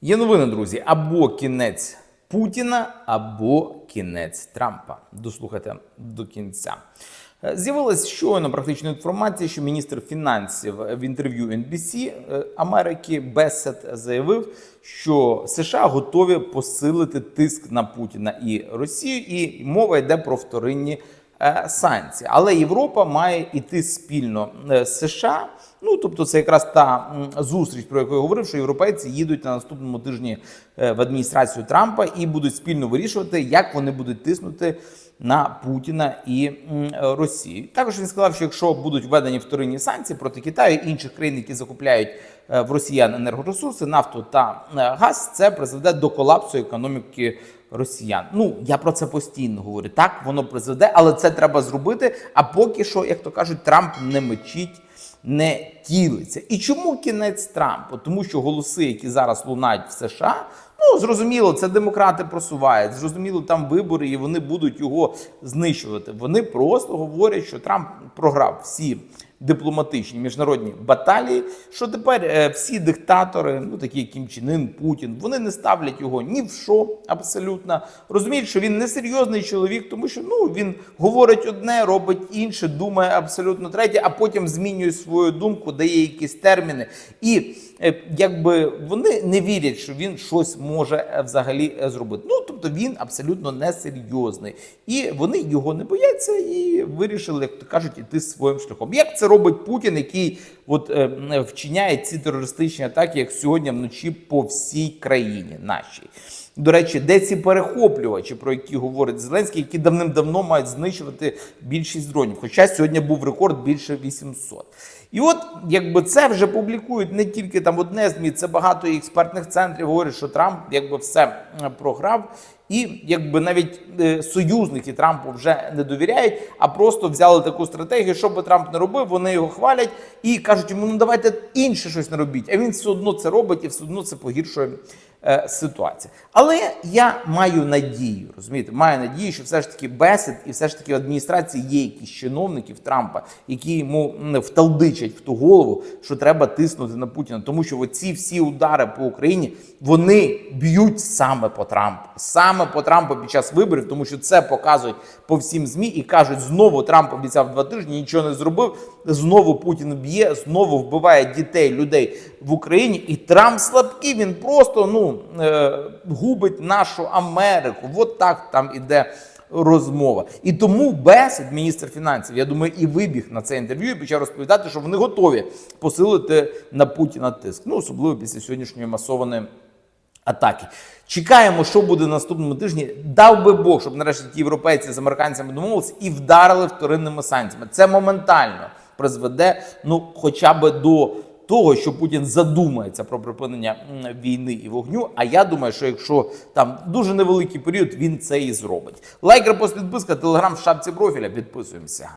Є новини, друзі, або кінець Путіна, або кінець Трампа. Дослухайте до кінця. Е, З'явилась щойно практична інформація, що міністр фінансів в інтерв'ю NBC е, Америки Бесет заявив, що США готові посилити тиск на Путіна і Росію, і мова йде про вторинні санкції. Але Європа має йти спільно е, з США. Ну тобто, це якраз та зустріч, про яку я говорив, що європейці їдуть на наступному тижні е, в адміністрацію Трампа і будуть спільно вирішувати, як вони будуть тиснути на Путіна і Росію. Також він сказав, що якщо будуть введені вторинні санкції проти Китаю і інших країн, які закупляють е, в росіян енергоресурси, нафту та е, газ, це призведе до колапсу економіки росіян. Ну я про це постійно говорю. Так воно призведе, але це треба зробити. А поки що, як то кажуть, Трамп не мечить. Не тілиться. І чому кінець Трампу? Тому що голоси, які зараз лунають в США, ну зрозуміло, це демократи просувають. Зрозуміло, там вибори, і вони будуть його знищувати. Вони просто говорять, що Трамп програв всі дипломатичні міжнародні баталії. Що тепер е, всі диктатори, ну такі як Кім Чен Ін, Путін, вони не ставлять його ні в що абсолютно. Розуміють, що він несерйозний чоловік, тому що ну він говорить одне, робить інше, думає абсолютно третє, а потім змінює свою думку, дає якісь терміни. І е, якби вони не вірять, що він щось може е, взагалі зробити. Ну тобто він абсолютно несерйозний. І вони його не бояться і вирішили, як то кажуть, іти своїм шляхом. Як це робить Путін, який от е, м, вчиняє ці терористичні атаки, як сьогодні вночі по всій країні нашій. До речі, де ці перехоплювачі, про які говорить Зеленський, які давним-давно мають знищувати більшість дронів. Хоча сьогодні був рекорд більше 800. І от якби це вже публікують не тільки там одне ЗМІ, це багато експертних центрів говорять, що Трамп якби все е, програв. І якби навіть е, союзники Трампу вже не довіряють, а просто взяли таку стратегію, що би Трамп не робив, вони його хвалять і кажуть йому, ну давайте інше щось не робіть. А він все одно це робить і все одно це погіршує е, ситуацію. Але я маю надію, розумієте, маю надію, що все ж таки бесід і все ж таки в адміністрації є якісь чиновників Трампа, які йому вталдичать в ту голову, що треба тиснути на Путіна, тому що оці всі удари по Україні вони б'ють саме по Трампу, саме по Трампу під час виборів, тому що це показують по всім змі і кажуть, знову Трамп обіцяв два тижні, нічого не зробив. Знову Путін б'є, знову вбиває дітей, людей в Україні. І Трамп слабкий. Він просто ну е, губить нашу Америку. От так там іде. Розмова і тому Бесід, міністр фінансів, я думаю, і вибіг на це інтерв'ю і почав розповідати, що вони готові посилити на Путіна тиск. Ну особливо після сьогоднішньої масованої атаки. Чекаємо, що буде наступному тижні. Дав би Бог, щоб нарешті ті європейці з американцями домовилися і вдарили вторинними санкціями. Це моментально призведе, ну хоча б до того, що Путін задумається про припинення війни і вогню. А я думаю, що якщо там дуже невеликий період, він це і зробить. Лайк, репост, підписка, телеграм в шапці профіля. Підписуємося.